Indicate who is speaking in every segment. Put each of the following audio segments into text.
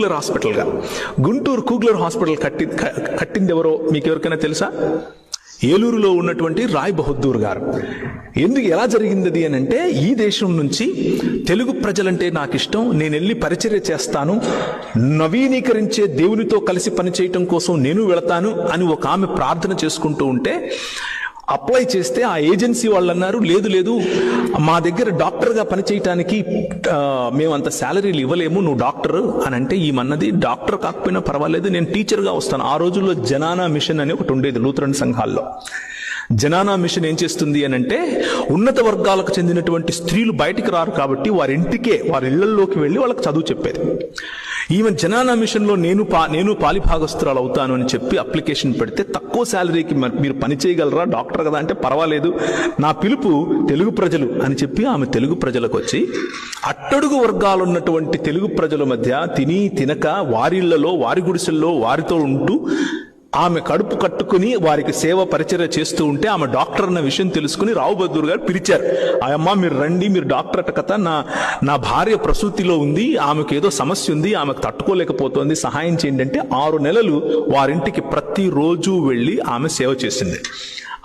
Speaker 1: కూగ్లర్ హాస్పిటల్గా Guntur కూగ్లర్ hospital కట్టి కట్టింది ఎవరో మీకు ఎవరికైనా తెలుసా? ఏలూరులో ఉన్నటువంటి రాయ్ బహదూర్ గారు. ఎందుకు ఎలా జరిగింది అని అంటే ఈ దేశం నుంచి తెలుగు ప్రజలంటే నాకు ఇష్టం నేను వెళ్ళి పరిచర్య చేస్తాను నవీనీకరించే దేవునితో కలిసి పనిచేయటం కోసం నేను వెళతాను అని ఒక ఆమె ప్రార్థన చేసుకుంటూ ఉంటే అప్లై చేస్తే ఆ ఏజెన్సీ వాళ్ళు అన్నారు లేదు లేదు మా దగ్గర డాక్టర్గా పనిచేయటానికి మేము అంత శాలరీలు ఇవ్వలేము నువ్వు డాక్టర్ అని అంటే ఈమన్నది డాక్టర్ కాకపోయినా పర్వాలేదు నేను టీచర్గా వస్తాను. ఆ రోజుల్లో జనానా మిషన్ అని ఒకటి ఉండేది లూథరన్ సంఘాల్లో. జనానా మిషన్ ఏం చేస్తుంది అని అంటే ఉన్నత వర్గాలకు చెందినటువంటి స్త్రీలు బయటికి రారు కాబట్టి వారి ఇంటికే వారి ఇళ్ళలోకి వెళ్ళి వాళ్ళకి చదువు చెప్పేది. ఈమె జనానా మిషన్లో నేను పా నేను పాలిభాగస్తురాలు అవుతాను అని చెప్పి అప్లికేషన్ పెడితే తక్కువ శాలరీకి మీరు పని చేయగలరా? డాక్టర్ కదా అంటే పర్వాలేదు. నా పిలుపు తెలుగు ప్రజలు అని చెప్పి ఆమె తెలుగు ప్రజలకు వచ్చి అట్టడుగు వర్గాలు ఉన్నటువంటి తెలుగు ప్రజల మధ్య తిని తినక వారిళ్ళలో వారి గుడిసెల్లో వారితో ఉంటూ ఆమె కడుపు కట్టుకుని వారికి సేవ పరిచర్య చేస్తూ ఉంటే ఆమె డాక్టర్ అన్న విషయం తెలుసుకుని రావు బహదూర్ గారు పిలిచారు. అమ్మ మీరు రండి మీరు డాక్టర్ అట కథ. నా నా భార్య ప్రసూతిలో ఉంది ఆమెకు ఏదో సమస్య ఉంది ఆమెకు తట్టుకోలేకపోతుంది సహాయం చేయండి అంటే ఆరు నెలలు వారింటికి ప్రతిరోజు వెళ్ళి ఆమె సేవ చేసింది.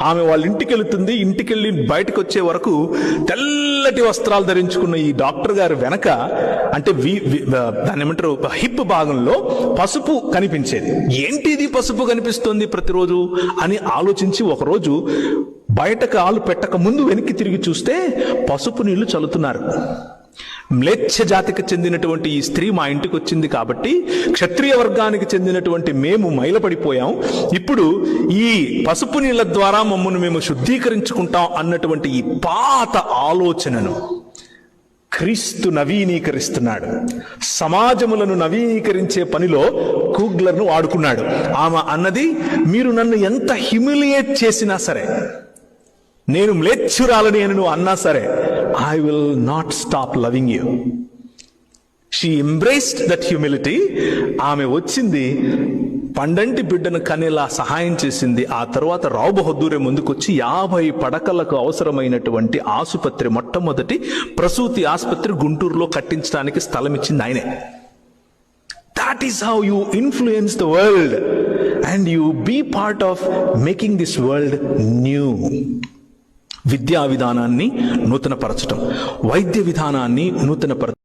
Speaker 1: ఆమె వాళ్ళ ఇంటికి వెళుతుంది. ఇంటికి వెళ్ళి బయటకు వచ్చే వరకు తెల్లటి వస్త్రాలు ధరించుకున్న ఈ డాక్టర్ గారు వెనక అంటే వి వి- ఏమంటారు? హిప్ భాగంలో పసుపు కనిపించేది. ఏంటి ఇది పసుపు కనిపిస్తుంది ప్రతిరోజు అని ఆలోచించి ఒకరోజు బయట కాలు పెట్టక ముందు వెనక్కి తిరిగి చూస్తే పసుపు నీళ్ళు చల్లుతున్నారు. మ్లేచ్ఛ జాతికి చెందినటువంటి ఈ స్త్రీ మా ఇంటికి వచ్చింది కాబట్టి క్షత్రియ వర్గానికి చెందినటువంటి మేము మైలపడిపోయాం. ఇప్పుడు ఈ పసుపు నీళ్ళ ద్వారా మమ్మల్ని మేము శుద్ధీకరించుకుంటాం అన్నటువంటి ఈ పాత ఆలోచనను క్రీస్తు నవీనీకరిస్తున్నాడు. సమాజములను నవీనీకరించే పనిలో కూగ్లర్ను వాడుకున్నాడు. ఆమె అన్నది మీరు నన్ను ఎంత హ్యూమిలియేట్ చేసినా సరే నేను మ్లేచ్ఛురాలని అని నువ్వు అన్నా సరే I will not stop loving you she embraced that humility ఆమె వచ్చింది పండంటి బిడ్డను కనేలా సహాయం చేసింది. ఆ తర్వాత రావు ముందుకొచ్చి యాభై పడకలకు అవసరమైనటువంటి ఆసుపత్రి మొట్టమొదటి ప్రసూతి ఆసుపత్రి గుంటూరులో కట్టించడానికి స్థలం ఇచ్చింది ఆయనే. That is how you influence the world and you be part of making this world new విద్యా విధానాన్ని నూతనపరచటం వైద్య విధానాన్ని నూతనపరచ